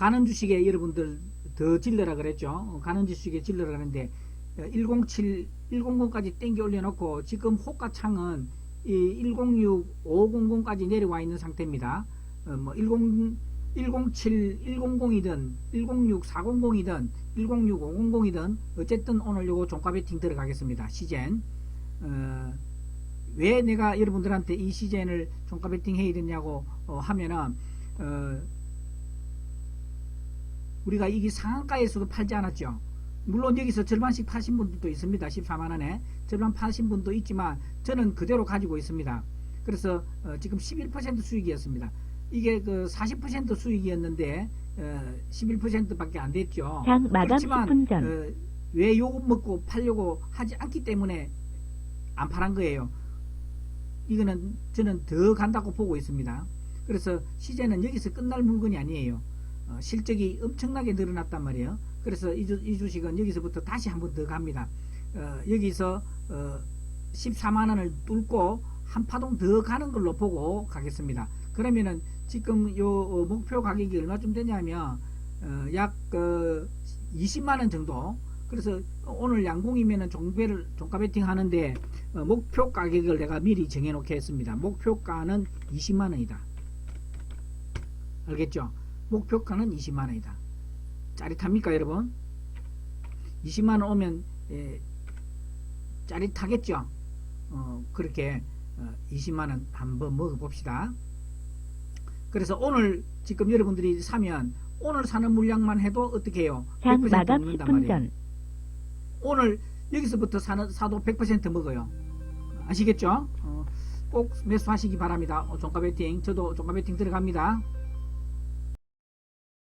가는 주식에 여러분들 더 질러라 그랬죠. 어, 가는 주식에 질러라 그랬는데 107, 100까지 땡겨 올려놓고 지금 호가창은 이 106, 500까지 내려와 있는 상태입니다. 어, 뭐 10, 107, 100이든 106, 400이든 106, 500이든 어쨌든 오늘 요거 종가 베팅 들어가겠습니다. 시젠. 어, 왜 내가 여러분들한테 이 시젠을 종가 베팅 해야 되냐고 어, 하면은 어, 우리가 이게 상한가에서도 팔지 않았죠. 물론 여기서 절반씩 파신 분들도 있습니다. 14만원에. 절반 파신 분도 있지만 저는 그대로 가지고 있습니다. 그래서 어, 지금 11% 수익이었습니다. 이게 그 40% 수익이었는데 어, 11%밖에 안 됐죠. 그렇지만 10분 전. 어, 왜 요거 먹고 팔려고 하지 않기 때문에 안 팔한 거예요. 이거는 저는 더 간다고 보고 있습니다. 그래서 시제는 여기서 끝날 물건이 아니에요. 어, 실적이 엄청나게 늘어났단 말이에요. 그래서 이, 주, 이 주식은 여기서부터 다시 한번 더 갑니다. 어, 여기서 어, 14만 원을 뚫고 한 파동 더 가는 걸로 보고 가겠습니다. 그러면은 지금 요 어, 목표 가격이 얼마쯤 되냐면 어, 약 어, 20만 원 정도. 그래서 오늘 양봉이면은 종배를 종가 베팅 하는데 어, 목표 가격을 내가 미리 정해 놓겠습니다. 목표가는 20만 원이다. 알겠죠? 목표가는 20만 원이다. 짜릿합니까, 여러분? 20만 원 오면 예, 짜릿하겠죠? 어, 그렇게 어, 20만 원 한번 먹어봅시다. 그래서 오늘 지금 여러분들이 사면 오늘 사는 물량만 해도 어떻게 해요? 장100% 마감 먹는단 10분 말이에요. 전. 오늘 여기서부터 사는, 사도 100% 먹어요. 아시겠죠? 어, 꼭 매수하시기 바랍니다. 어, 종가 베팅. 저도 종가 베팅 들어갑니다.